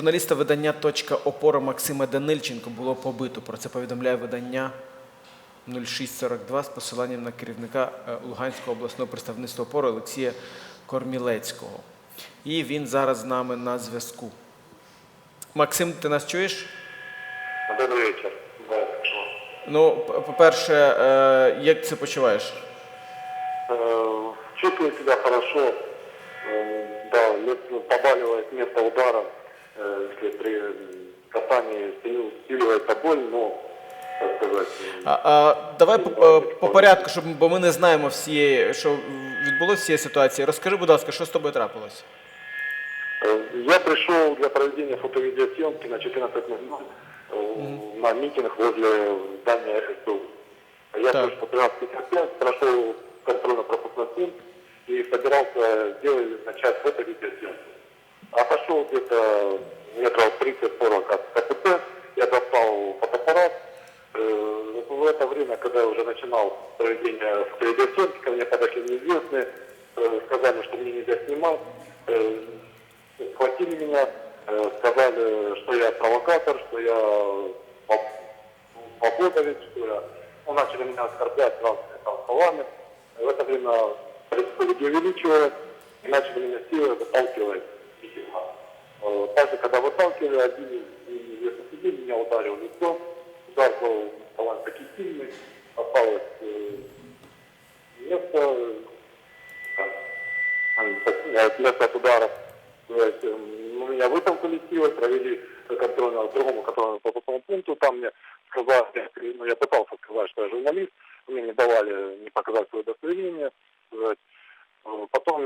Журналіста видання «Точка опора» Максима Данильченко було побито. Про це повідомляє видання 0642 з посиланням на керівника е, Луганського обласного представництва опори Олексія Кормілецького. І він зараз з нами на зв'язку. Максим, ти нас чуєш? Добрый вечер. Да, хорошо. Ну, п- по-перше, е, як це почуваєш? Э, Чувствую себя хорошо. Э, Да, лет- побаливает место удара. Э, Если при касании сил- усиливается боль, но, так сказать, А, а, давай по, е, по порядку, щоб, бо ми не знаємо всієї, що відбулося з цієї ситуації. Розкажи, будь ласка, що з тобою трапилось? э, я пришел для проведения фото-видеосъемки на 14.00 э, на митинг возле здания СБУ. Я Так. тоже по 13.55 прошел контрольно-пропускной пункт и собирался сделать, начать фото-видеосъемку. Отошел где-то метров 30-40 от КПП, я достал фотоаппарат. Э, В это время, когда я уже начинал проведение фотовидеосъемки, ко мне подошли неизвестные, э, сказали, что мне нельзя снимать, э, схватили меня, сказали, что я провокатор, что я свободовец, что я... Ну, начали меня оскорблять разными там словами. В это время происходит увеличивает и начали меня силой выталкивать. Э, Также, когда выталкивали, один из людей меня ударил в лицо. Удар был довольно-таки сильный. Осталось э, место, место от удара. Э, ну, меня вытолкали силой, провели контрольно к другому контрольному пропускному пункту. Там мне сказали, ну, я пытался сказать, что я журналист. Мне не давали не показать свое удостоверение.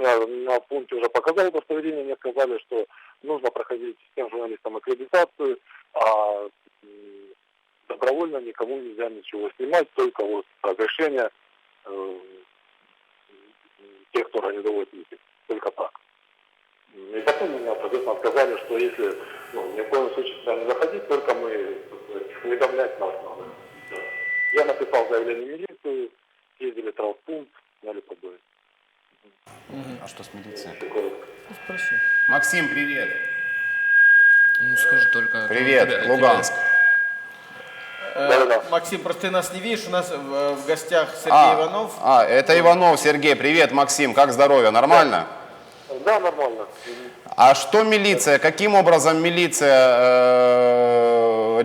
Сказать. Э, Потом я на пункте уже показал удостоверение, мне сказали, что нужно проходить всем журналистам аккредитацию, а добровольно никому нельзя ничего снимать, только вот разрешение э, тех, кто организовывает митинг. Только так. И потом меня, соответственно, сказали, что если ну, ни в коем случае сюда не заходить, только мы сказать, уведомлять нас надо. Я написал заявление в милицию, ездили в травмпункт, сняли побои. А что с милицией? Спроси. Максим, привет. Ну скажи только. Привет, тебя- Луганск. Э, Максим, просто ты нас не видишь, у нас в, в гостях Сергей А, Иванов. а, это Иванов Сергей. Привет, Максим. Как здоровье? Нормально? Да, нормально. А что милиция? Каким образом милиция э,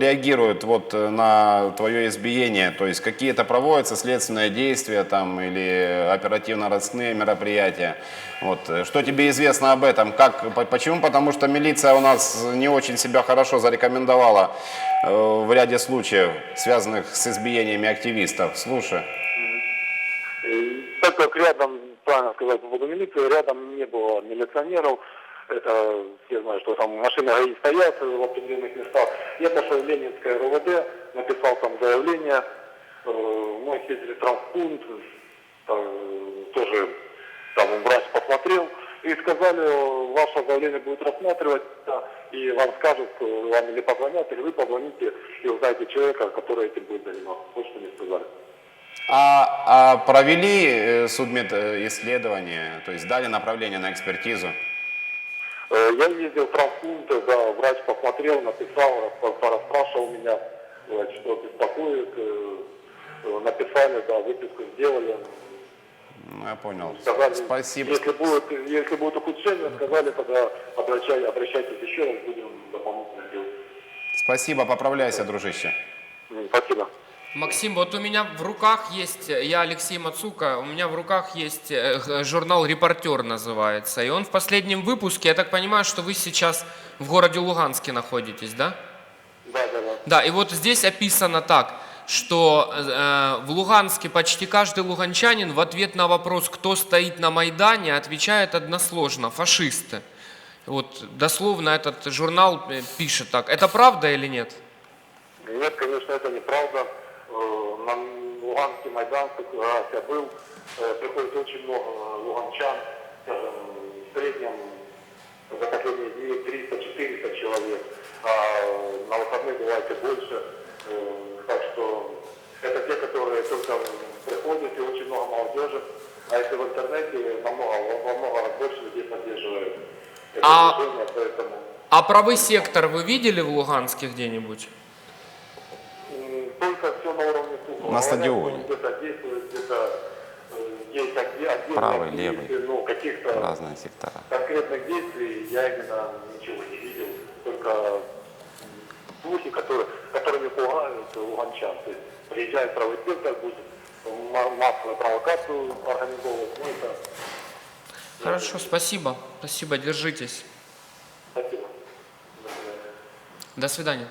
реагирует вот э, на твое избиение? То есть какие-то проводятся следственные действия там или оперативно-розыскные мероприятия? Вот. э, Что тебе известно об этом? Как, по- почему? Потому что милиция у нас не очень себя хорошо зарекомендовала э, в ряде случаев, связанных с избиениями активистов. Слушай. Так как рядом, правильно сказать, поводу милиции, рядом не было милиционеров, это все знают, что там машины ГАИ стоят в определенных местах. Я пошел в Ленинское РОВД, написал там заявление, э, мы съездили в травмпункт, там, тоже там врач посмотрел, и сказали, ваше заявление будет рассматриваться, и вам скажут, э, вам или позвонят, или вы позвоните и узнаете человека, который этим будет заниматься. Вот что мне сказали. А, а провели э, судмед э, исследование, то есть дали направление на экспертизу? Э, Я ездил в травмпункт, да, врач посмотрел, написал, порасспрашивал меня, что беспокоит, э, э, написали, да, выписку сделали. Ну, я понял. Сказали, Спасибо. Если будет, если будет ухудшение, сказали, тогда обращай, обращайтесь еще раз, будем дополнительно делать. Спасибо, поправляйся, дружище. Спасибо. Максим, вот у меня в руках есть, я Алексей Мацука, у меня в руках есть э, журнал «Репортер» называется. И он в последнем выпуске, я так понимаю, что вы сейчас в городе Луганске находитесь, да? Да, да, да. Да, и вот здесь описано так, что э, в Луганске почти каждый луганчанин в ответ на вопрос, кто стоит на Майдане, отвечает односложно – фашисты. Вот дословно этот журнал э, пишет так. Это правда или нет? Нет, конечно, это неправда. На Луганский Майдан, я был, приходит очень много луганчан, скажем, в среднем за последние дни 300-400 человек, а на выходных бывает и больше. Э, Так что это те, которые только приходят, и очень много молодежи. А если в интернете, намного, во много раз больше людей поддерживают это А- движение, поэтому А правый сектор вы видели в Луганске где-нибудь? М, Только все на уровне слуха. На стадионе. Э, есть отде- отдельные Правый, левый. Ну, каких-то Разные сектора. конкретных действий я именно ничего не видел. Только слухи, которые, которыми пугают луганчан. То есть приезжает правый сектор, будет ма- массовую провокацию организовывать. Ну, это Хорошо, спасибо. Спасибо, держитесь. спасибо. До свидания.